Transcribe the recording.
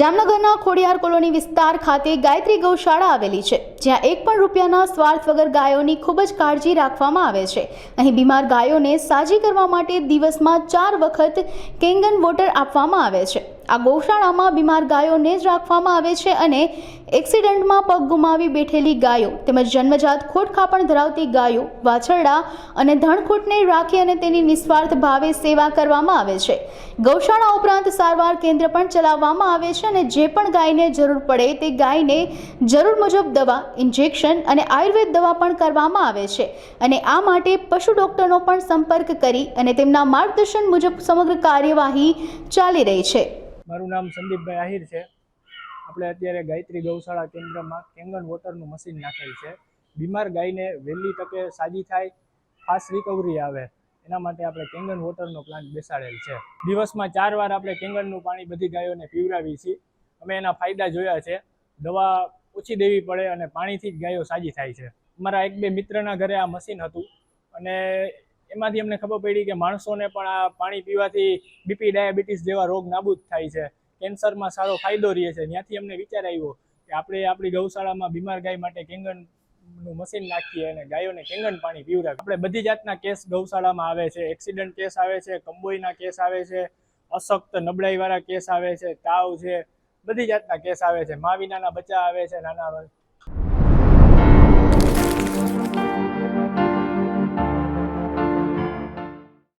જામનગરના ખોડિયાર કોલોની વિસ્તાર ખાતે ગાયત્રી ગૌશાળા આવેલી છે, જ્યાં એક પણ રૂપિયાના સ્વાર્થ વગર ગાયોની ખૂબ જ કાળજી રાખવામાં આવે છે. અહીં બીમાર ગાયોને સાજી કરવા માટે દિવસમાં ચાર વખત કેંગન વોટર આપવામાં આવે છે. આ ગૌશાળામાં બીમાર ગાયોને જ રાખવામાં આવે છે અને એક્સિડન્ટમાં પગ ગુમાવી બેઠેલી ગાયો તેમજ જન્મજાત ખોટખાપણ ધરાવતી ગાયો, વાછરડા અને ધણખૂટને રાખી અને તેની નિસ્વાર્થ ભાવે સેવા કરવામાં આવે છે. ગૌશાળા ઉપરાંત સારવાર કેન્દ્ર પણ ચલાવવામાં આવે છે અને જે પણ ગાયને જરૂર પડે તે ગાયને જરૂર મુજબ દવા, ઇન્જેક્શન અને આયુર્વેદ દવા પણ કરવામાં આવે છે અને આ માટે પશુ ડૉક્ટરનો પણ સંપર્ક કરી અને તેમના માર્ગદર્શન મુજબ સમગ્ર કાર્યવાહી ચાલી રહી છે. મારું નામ સંદીપભાઈ આહિર છે. આપણે અત્યારે ગાયત્રી ગૌશાળા કેન્દ્રમાં કેંગન વોટરનું મશીન નાખેલ છે. બીમાર ગાયને વહેલી તકે સાજી થાય, ફાસ્ટ રિકવરી આવે, એના માટે આપણે કેંગન વોટરનો પ્લાન્ટ બેસાડેલ છે. દિવસમાં ચાર વાર આપણે કેંગનનું પાણી બધી ગાયોને પીવડાવીએ છીએ. અમે એના ફાયદા જોયા છે. દવા ઓછી દેવી પડે અને પાણીથી જ ગાયો સાજી થાય છે. અમારા એક બે મિત્રના ઘરે આ મશીન હતું અને એમાંથી અમને ખબર પડી કે માણસોને પણ આ પાણી પીવાથી બીપી ડાયાબિટીસ જેવા રોગ નાબૂદ થાય છે. કેન્સરમાં સારો ફાયદો રહે છે. ત્યાંથી અમને વિચાર આવ્યો કે આપણે આપણી ગૌશાળામાં બીમાર ગાય માટે કેંગનનું મશીન નાખીએ અને ગાયોને કેંગન પાણી પીવડાવીએ. આપણે બધી જાતના કેસ ગૌશાળામાં આવે છે. એક્સિડન્ટ કેસ આવે છે કંબોઈના કેસ આવે છે, અશક્ત નબળાઈવાળા કેસ આવે છે, તાવ છે, બધી જાતના કેસ આવે છે. મા વિનાના બચ્ચા આવે છે, નાના